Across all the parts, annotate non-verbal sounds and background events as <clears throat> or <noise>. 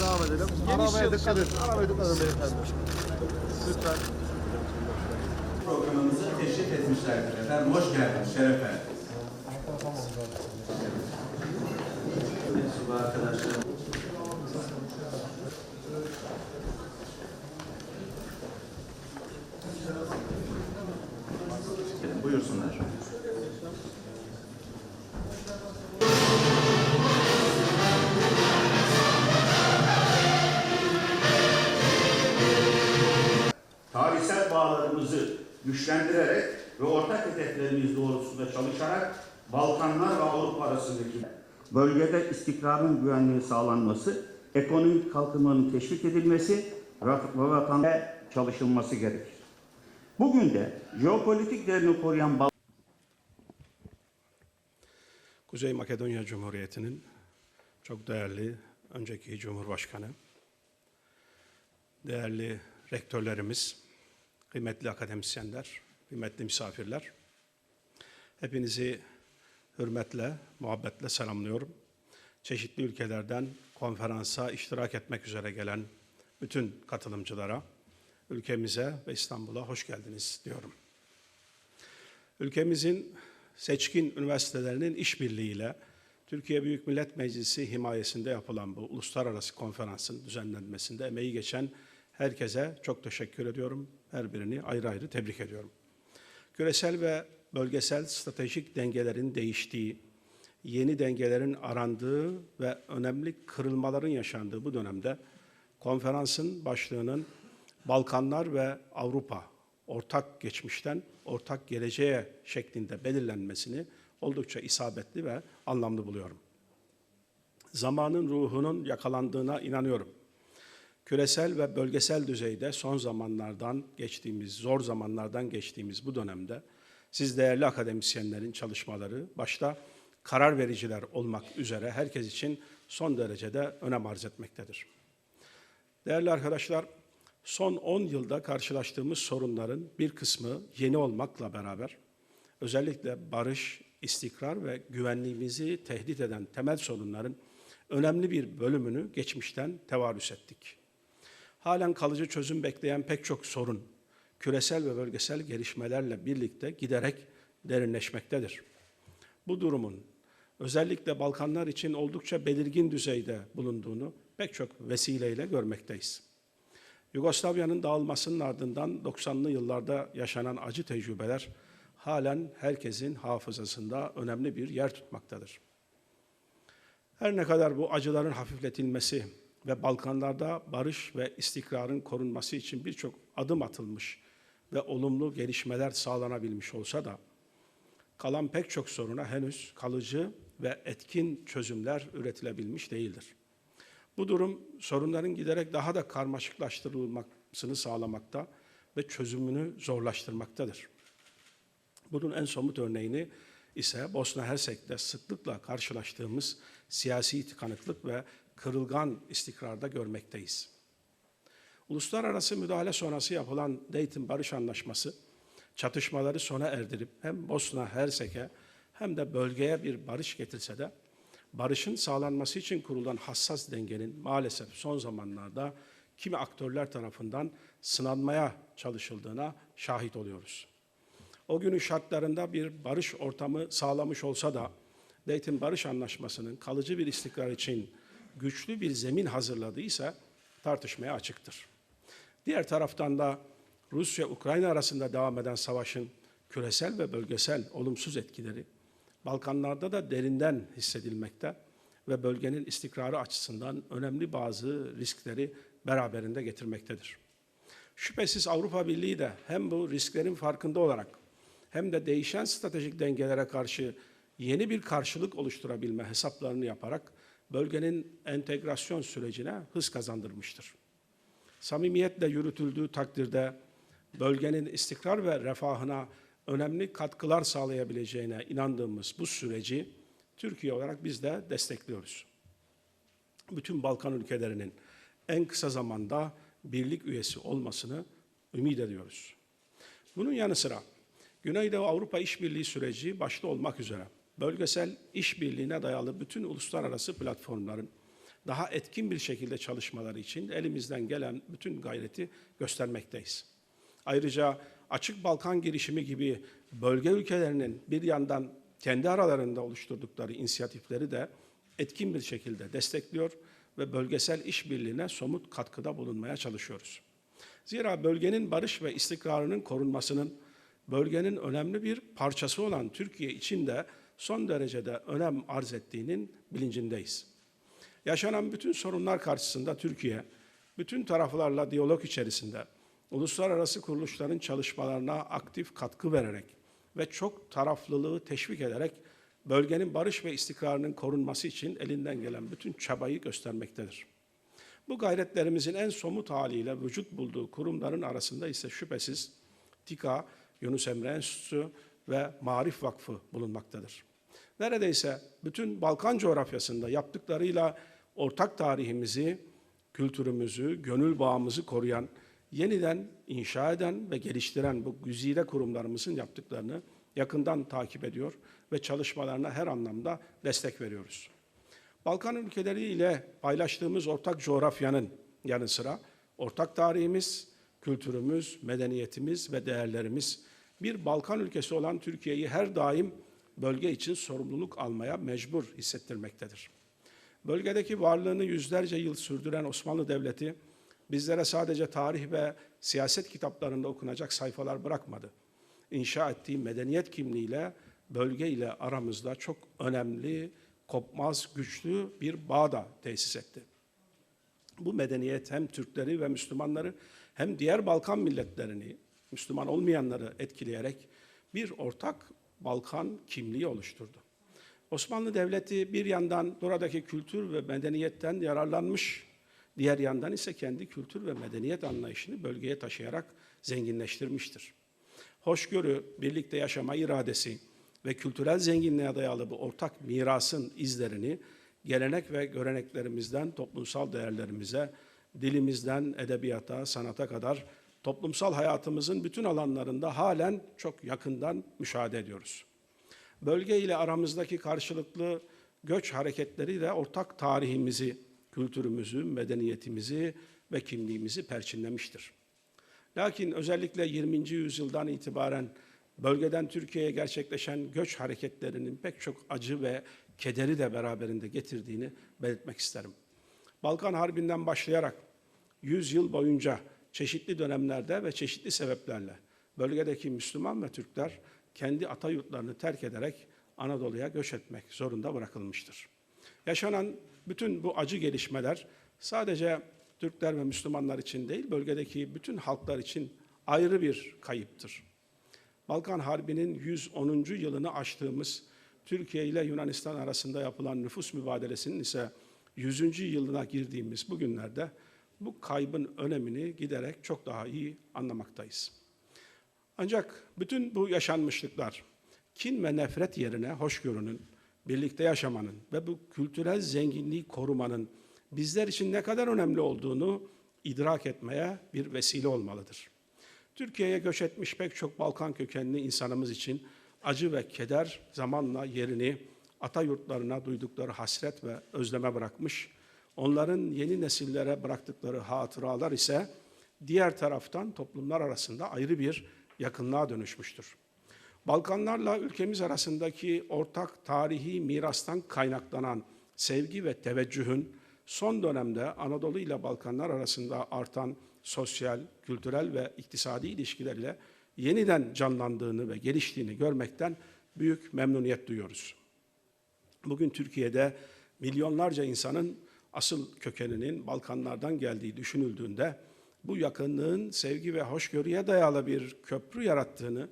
devam edelim. Arabaya dikkat edin. Arabaya dikkat edin beyefendi. Lütfen. programımızı teşrif etmişlerdir efendim. Hoş geldiniz, şeref verdiniz. Mensubu arkadaşlar. Güçlendirerek ve ortak hedeflerimiz doğrultusunda çalışarak Balkanlar ve Avrupa arasındaki bölgede istikrarın güvenliği sağlanması, ekonomik kalkınmanın teşvik edilmesi ve vatanda çalışılması gerekir. Bugün de jeopolitik değerini koruyan Balkanlar Kuzey Makedonya Cumhuriyeti'nin çok değerli önceki Cumhurbaşkanı, değerli rektörlerimiz, kıymetli akademisyenler, kıymetli misafirler, hepinizi hürmetle, muhabbetle selamlıyorum. Çeşitli ülkelerden konferansa iştirak etmek üzere gelen bütün katılımcılara, ülkemize ve İstanbul'a hoş geldiniz diyorum. Ülkemizin seçkin üniversitelerinin işbirliğiyle Türkiye Büyük Millet Meclisi himayesinde yapılan bu uluslararası konferansın düzenlenmesinde emeği geçen herkese çok teşekkür ediyorum. Her birini ayrı ayrı tebrik ediyorum. Küresel ve bölgesel stratejik dengelerin değiştiği, yeni dengelerin arandığı ve önemli kırılmaların yaşandığı bu dönemde konferansın başlığının Balkanlar ve Avrupa ortak geçmişten ortak geleceğe şeklinde belirlenmesini oldukça isabetli ve anlamlı buluyorum. Zamanın ruhunun yakalandığına inanıyorum. Küresel ve bölgesel düzeyde son zamanlardan geçtiğimiz, zor zamanlardan geçtiğimiz bu dönemde siz değerli akademisyenlerin çalışmaları başta karar vericiler olmak üzere herkes için son derecede önem arz etmektedir. Değerli arkadaşlar, son 10 yılda karşılaştığımız sorunların bir kısmı yeni olmakla beraber özellikle barış, istikrar ve güvenliğimizi tehdit eden temel sorunların önemli bir bölümünü geçmişten tevarüs ettik. Halen kalıcı çözüm bekleyen pek çok sorun küresel ve bölgesel gelişmelerle birlikte giderek derinleşmektedir. Bu durumun özellikle Balkanlar için oldukça belirgin düzeyde bulunduğunu pek çok vesileyle görmekteyiz. Yugoslavya'nın dağılmasının ardından 90'lı yıllarda yaşanan acı tecrübeler halen herkesin hafızasında önemli bir yer tutmaktadır. Her ne kadar bu acıların hafifletilmesi ve Balkanlarda barış ve istikrarın korunması için birçok adım atılmış ve olumlu gelişmeler sağlanabilmiş olsa da kalan pek çok soruna henüz kalıcı ve etkin çözümler üretilebilmiş değildir. Bu durum sorunların giderek daha da karmaşıklaştırılmasını sağlamakta ve çözümünü zorlaştırmaktadır. Bunun en somut örneğini ise Bosna Hersek'te sıklıkla karşılaştığımız siyasi tıkanıklık ve kırılgan istikrarda görmekteyiz. Uluslararası müdahale sonrası yapılan Dayton Barış Anlaşması, çatışmaları sona erdirip hem Bosna Hersek'e hem de bölgeye bir barış getirse de, barışın sağlanması için kurulan hassas dengenin maalesef son zamanlarda kimi aktörler tarafından sınanmaya çalışıldığına şahit oluyoruz. O günün şartlarında bir barış ortamı sağlamış olsa da Dayton Barış Anlaşması'nın kalıcı bir istikrar için güçlü bir zemin hazırladıysa tartışmaya açıktır. Diğer taraftan da Rusya-Ukrayna arasında devam eden savaşın küresel ve bölgesel olumsuz etkileri Balkanlarda da derinden hissedilmekte ve bölgenin istikrarı açısından önemli bazı riskleri beraberinde getirmektedir. Şüphesiz Avrupa Birliği de hem bu risklerin farkında olarak hem de değişen stratejik dengelere karşı yeni bir karşılık oluşturabilme hesaplarını yaparak bölgenin entegrasyon sürecine hız kazandırmıştır. Samimiyetle yürütüldüğü takdirde bölgenin istikrar ve refahına önemli katkılar sağlayabileceğine inandığımız bu süreci Türkiye olarak biz de destekliyoruz. Bütün Balkan ülkelerinin en kısa zamanda birlik üyesi olmasını ümit ediyoruz. Bunun yanı sıra Güneydoğu Avrupa İşbirliği süreci başta olmak üzere bölgesel işbirliğine dayalı bütün uluslararası platformların daha etkin bir şekilde çalışmaları için elimizden gelen bütün gayreti göstermekteyiz. Ayrıca Açık Balkan girişimi gibi bölge ülkelerinin bir yandan kendi aralarında oluşturdukları inisiyatifleri de etkin bir şekilde destekliyor ve bölgesel işbirliğine somut katkıda bulunmaya çalışıyoruz. Zira bölgenin barış ve istikrarının korunmasının bölgenin önemli bir parçası olan Türkiye için de son derecede önem arz ettiğinin bilincindeyiz. Yaşanan bütün sorunlar karşısında Türkiye, bütün taraflarla diyalog içerisinde uluslararası kuruluşların çalışmalarına aktif katkı vererek ve çok taraflılığı teşvik ederek bölgenin barış ve istikrarının korunması için elinden gelen bütün çabayı göstermektedir. Bu gayretlerimizin en somut haliyle vücut bulduğu kurumların arasında ise şüphesiz TİKA, Yunus Emre Enstitüsü ve Marif Vakfı bulunmaktadır. Neredeyse bütün Balkan coğrafyasında yaptıklarıyla ortak tarihimizi, kültürümüzü, gönül bağımızı koruyan, yeniden inşa eden ve geliştiren bu güzide kurumlarımızın yaptıklarını yakından takip ediyor ve çalışmalarına her anlamda destek veriyoruz. Balkan ülkeleriyle paylaştığımız ortak coğrafyanın yanı sıra ortak tarihimiz, kültürümüz, medeniyetimiz ve değerlerimiz bir Balkan ülkesi olan Türkiye'yi her daim bölge için sorumluluk almaya mecbur hissettirmektedir. Bölgedeki varlığını yüzlerce yıl sürdüren Osmanlı Devleti bizlere sadece tarih ve siyaset kitaplarında okunacak sayfalar bırakmadı. İnşa ettiği medeniyet kimliğiyle bölge ile aramızda çok önemli, kopmaz, güçlü bir bağ da tesis etti. Bu medeniyet hem Türkleri ve Müslümanları hem diğer Balkan milletlerini, Müslüman olmayanları etkileyerek bir ortak Balkan kimliği oluşturdu. Osmanlı Devleti bir yandan buradaki kültür ve medeniyetten yararlanmış, diğer yandan ise kendi kültür ve medeniyet anlayışını bölgeye taşıyarak zenginleştirmiştir. Hoşgörü, birlikte yaşama iradesi ve kültürel zenginliğe dayalı bu ortak mirasın izlerini gelenek ve göreneklerimizden toplumsal değerlerimize, dilimizden edebiyata, sanata kadar toplumsal hayatımızın bütün alanlarında halen çok yakından müşahede ediyoruz. Bölge ile aramızdaki karşılıklı göç hareketleri de ortak tarihimizi, kültürümüzü, medeniyetimizi ve kimliğimizi perçinlemiştir. Lakin özellikle 20. yüzyıldan itibaren bölgeden Türkiye'ye gerçekleşen göç hareketlerinin pek çok acı ve kederi de beraberinde getirdiğini belirtmek isterim. Balkan Harbi'nden başlayarak 100 yıl boyunca çeşitli dönemlerde ve çeşitli sebeplerle bölgedeki Müslüman ve Türkler kendi ata yurtlarını terk ederek Anadolu'ya göç etmek zorunda bırakılmıştır. Yaşanan bütün bu acı gelişmeler sadece Türkler ve Müslümanlar için değil, bölgedeki bütün halklar için ayrı bir kayıptır. Balkan Harbi'nin 110. yılını aştığımız Türkiye ile Yunanistan arasında yapılan nüfus mübadelesinin ise 100. yılına girdiğimiz bu günlerde bu kaybın önemini giderek çok daha iyi anlamaktayız. Ancak bütün bu yaşanmışlıklar kin ve nefret yerine hoşgörünün, birlikte yaşamanın ve bu kültürel zenginliği korumanın bizler için ne kadar önemli olduğunu idrak etmeye bir vesile olmalıdır. Türkiye'ye göç etmiş pek çok Balkan kökenli insanımız için acı ve keder zamanla yerini ata yurtlarına duydukları hasret ve özleme bırakmış. Onların yeni nesillere bıraktıkları hatıralar ise diğer taraftan toplumlar arasında ayrı bir yakınlığa dönüşmüştür. Balkanlarla ülkemiz arasındaki ortak tarihi mirastan kaynaklanan sevgi ve teveccühün son dönemde Anadolu ile Balkanlar arasında artan sosyal, kültürel ve iktisadi ilişkilerle yeniden canlandığını ve geliştiğini görmekten büyük memnuniyet duyuyoruz. Bugün Türkiye'de milyonlarca insanın asıl kökeninin Balkanlardan geldiği düşünüldüğünde bu yakınlığın sevgi ve hoşgörüye dayalı bir köprü yarattığını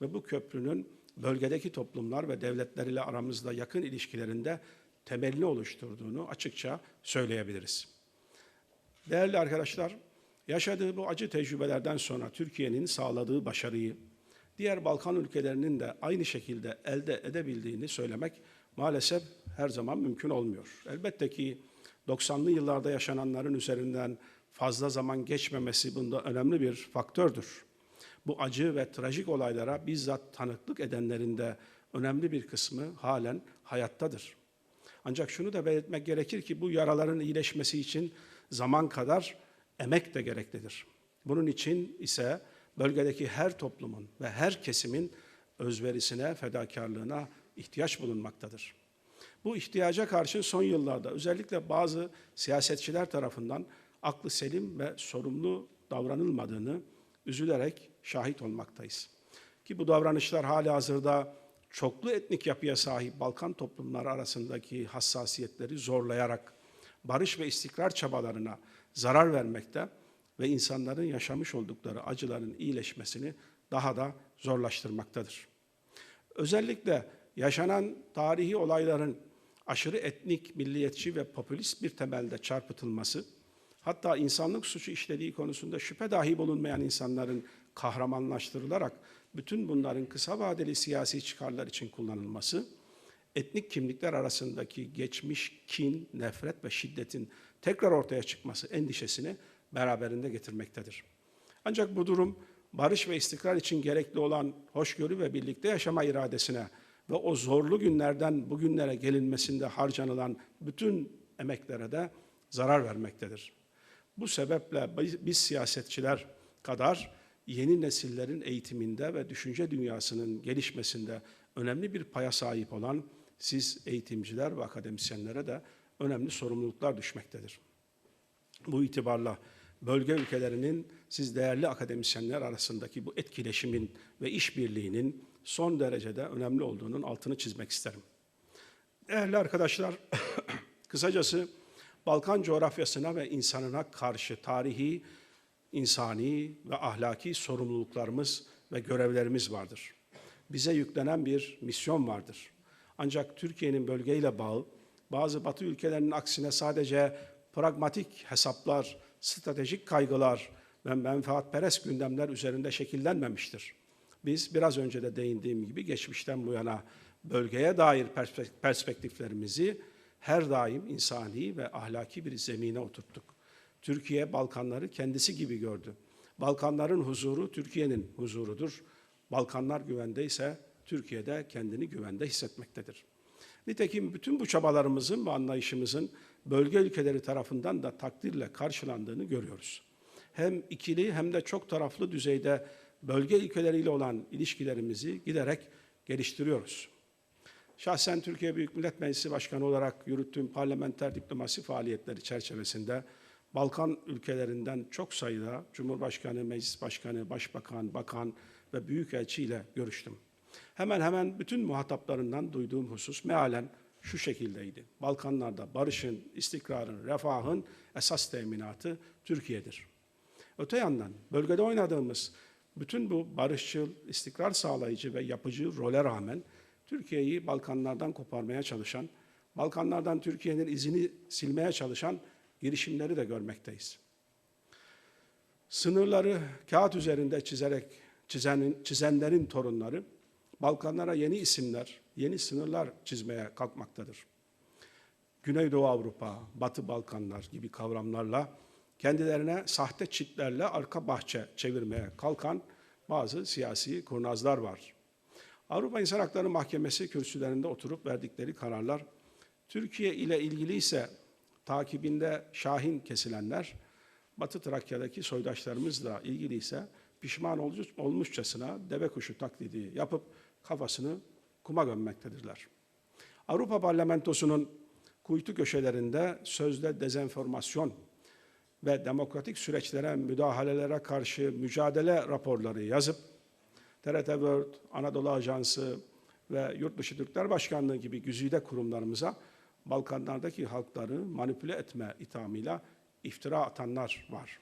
ve bu köprünün bölgedeki toplumlar ve devletler ile aramızda yakın ilişkilerinde temelli oluşturduğunu açıkça söyleyebiliriz. Değerli arkadaşlar, yaşadığı bu acı tecrübelerden sonra Türkiye'nin sağladığı başarıyı diğer Balkan ülkelerinin de aynı şekilde elde edebildiğini söylemek maalesef her zaman mümkün olmuyor. Elbette ki 90'lı yıllarda yaşananların üzerinden fazla zaman geçmemesi bunda önemli bir faktördür. Bu acı ve trajik olaylara bizzat tanıklık edenlerin de önemli bir kısmı halen hayattadır. Ancak şunu da belirtmek gerekir ki bu yaraların iyileşmesi için zaman kadar emek de gereklidir. Bunun için ise bölgedeki her toplumun ve her kesimin özverisine, fedakarlığına ihtiyaç bulunmaktadır. Bu ihtiyaca karşın son yıllarda özellikle bazı siyasetçiler tarafından aklı selim ve sorumlu davranılmadığını üzülerek şahit olmaktayız. Ki bu davranışlar hali hazırda çoklu etnik yapıya sahip Balkan toplumları arasındaki hassasiyetleri zorlayarak barış ve istikrar çabalarına zarar vermekte ve insanların yaşamış oldukları acıların iyileşmesini daha da zorlaştırmaktadır. Özellikle yaşanan tarihi olayların aşırı etnik, milliyetçi ve popülist bir temelde çarpıtılması, hatta insanlık suçu işlediği konusunda şüphe dahi bulunmayan insanların kahramanlaştırılarak bütün bunların kısa vadeli siyasi çıkarlar için kullanılması, etnik kimlikler arasındaki geçmiş kin, nefret ve şiddetin tekrar ortaya çıkması endişesini beraberinde getirmektedir. Ancak bu durum barış ve istikrar için gerekli olan hoşgörü ve birlikte yaşama iradesine ve o zorlu günlerden bugünlere gelinmesinde harcanılan bütün emeklere de zarar vermektedir. Bu sebeple biz siyasetçiler kadar yeni nesillerin eğitiminde ve düşünce dünyasının gelişmesinde önemli bir paya sahip olan siz eğitimciler ve akademisyenlere de önemli sorumluluklar düşmektedir. Bu itibarla bölge ülkelerinin siz değerli akademisyenler arasındaki bu etkileşimin ve işbirliğinin son derecede önemli olduğunun altını çizmek isterim. Değerli arkadaşlar, <clears throat> kısacası Balkan coğrafyasına ve insanına karşı tarihi, insani ve ahlaki sorumluluklarımız ve görevlerimiz vardır. Bize yüklenen bir misyon vardır. Ancak Türkiye'nin bölgeyle bağı bazı Batı ülkelerinin aksine sadece pragmatik hesaplar, stratejik kaygılar ve menfaatperest gündemler üzerinde şekillenmemiştir. Biz biraz önce de değindiğim gibi geçmişten bu yana bölgeye dair perspektiflerimizi her daim insani ve ahlaki bir zemine oturttuk. Türkiye Balkanları kendisi gibi gördü. Balkanların huzuru Türkiye'nin huzurudur. Balkanlar güvende ise Türkiye'de kendini güvende hissetmektedir. Nitekim bütün bu çabalarımızın ve anlayışımızın bölge ülkeleri tarafından da takdirle karşılandığını görüyoruz. Hem ikili hem de çok taraflı düzeyde bölge ülkeleriyle olan ilişkilerimizi giderek geliştiriyoruz. Şahsen Türkiye Büyük Millet Meclisi Başkanı olarak yürüttüğüm parlamenter diplomasi faaliyetleri çerçevesinde Balkan ülkelerinden çok sayıda Cumhurbaşkanı, Meclis Başkanı, Başbakan, Bakan ve Büyükelçi ile görüştüm. Hemen hemen bütün muhataplarından duyduğum husus mealen şu şekildeydi. Balkanlarda barışın, istikrarın, refahın esas teminatı Türkiye'dir. Öte yandan bölgede oynadığımız bütün bu barışçıl, istikrar sağlayıcı ve yapıcı role rağmen Türkiye'yi Balkanlardan koparmaya çalışan, Balkanlardan Türkiye'nin izini silmeye çalışan girişimleri de görmekteyiz. Sınırları kağıt üzerinde çizerek çizenin, çizenlerin torunları Balkanlara yeni isimler, yeni sınırlar çizmeye kalkmaktadır. Güneydoğu Avrupa, Batı Balkanlar gibi kavramlarla kendilerine sahte çitlerle arka bahçe çevirmeye kalkan bazı siyasi kurnazlar var. Avrupa İnsan Hakları Mahkemesi kürsülerinde oturup verdikleri kararlar Türkiye ile ilgili ise takibinde şahin kesilenler, Batı Trakya'daki soydaşlarımızla ilgili ise pişman olmuşçasına deve kuşu taklidi yapıp kafasını kuma gömmektedirler. Avrupa Parlamentosu'nun kuytu köşelerinde sözde dezenformasyon ve demokratik süreçlere, müdahalelere karşı mücadele raporları yazıp TRT World, Anadolu Ajansı ve Yurtdışı Türkler Başkanlığı gibi güzide kurumlarımıza Balkanlardaki halkları manipüle etme ithamıyla iftira atanlar var.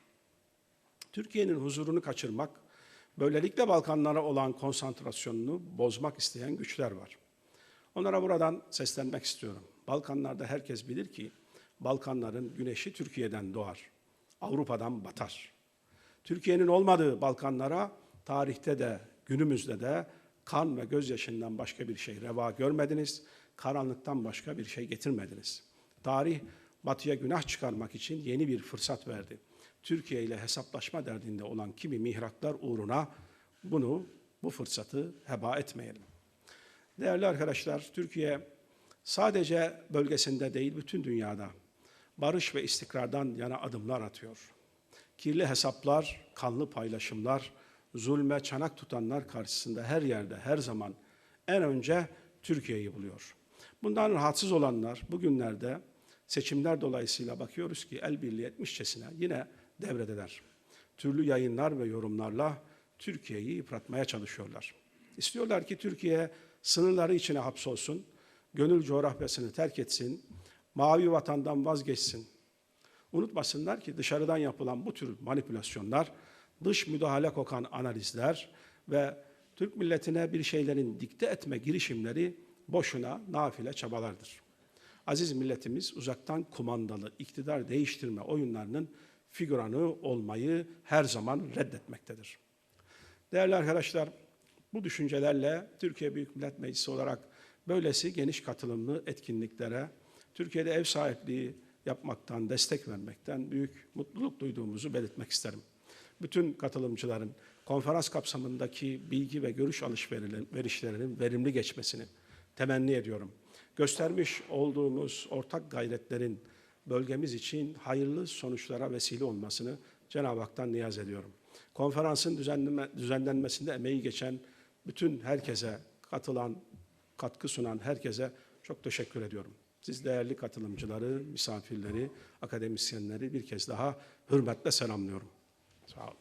Türkiye'nin huzurunu kaçırmak, böylelikle Balkanlara olan konsantrasyonunu bozmak isteyen güçler var. Onlara buradan seslenmek istiyorum. Balkanlarda herkes bilir ki Balkanların güneşi Türkiye'den doğar, Avrupa'dan batar. Türkiye'nin olmadığı Balkanlara tarihte de günümüzde de kan ve gözyaşından başka bir şey reva görmediniz, karanlıktan başka bir şey getirmediniz. Tarih batıya günah çıkarmak için yeni bir fırsat verdi. Türkiye ile hesaplaşma derdinde olan kimi mihraklar uğruna bunu, bu fırsatı heba etmeyelim. Değerli arkadaşlar, Türkiye sadece bölgesinde değil bütün dünyada barış ve istikrardan yana adımlar atıyor. Kirli hesaplar, kanlı paylaşımlar, zulme çanak tutanlar karşısında her yerde, her zaman en önce Türkiye'yi buluyor. Bundan rahatsız olanlar bugünlerde seçimler dolayısıyla bakıyoruz ki el birliği etmişçesine yine devredeler. Türlü yayınlar ve yorumlarla Türkiye'yi yıpratmaya çalışıyorlar. İstiyorlar ki Türkiye sınırları içine hapsolsun, gönül coğrafyasını terk etsin, mavi vatandan vazgeçsin. Unutmasınlar ki dışarıdan yapılan bu tür manipülasyonlar, dış müdahale kokan analizler ve Türk milletine bir şeylerin dikte etme girişimleri boşuna nafile çabalardır. Aziz milletimiz uzaktan kumandalı iktidar değiştirme oyunlarının figüranı olmayı her zaman reddetmektedir. Değerli arkadaşlar, bu düşüncelerle Türkiye Büyük Millet Meclisi olarak böylesi geniş katılımlı etkinliklere Türkiye'de ev sahipliği yapmaktan, destek vermekten büyük mutluluk duyduğumuzu belirtmek isterim. Bütün katılımcıların konferans kapsamındaki bilgi ve görüş alışverişlerinin verimli geçmesini temenni ediyorum. Göstermiş olduğumuz ortak gayretlerin bölgemiz için hayırlı sonuçlara vesile olmasını Cenab-ı Hak'tan niyaz ediyorum. Konferansın düzenleme, düzenlenmesinde emeği geçen bütün herkese, katılan, katkı sunan herkese çok teşekkür ediyorum. Siz değerli katılımcıları, misafirleri, akademisyenleri bir kez daha hürmetle selamlıyorum. Sağ olun.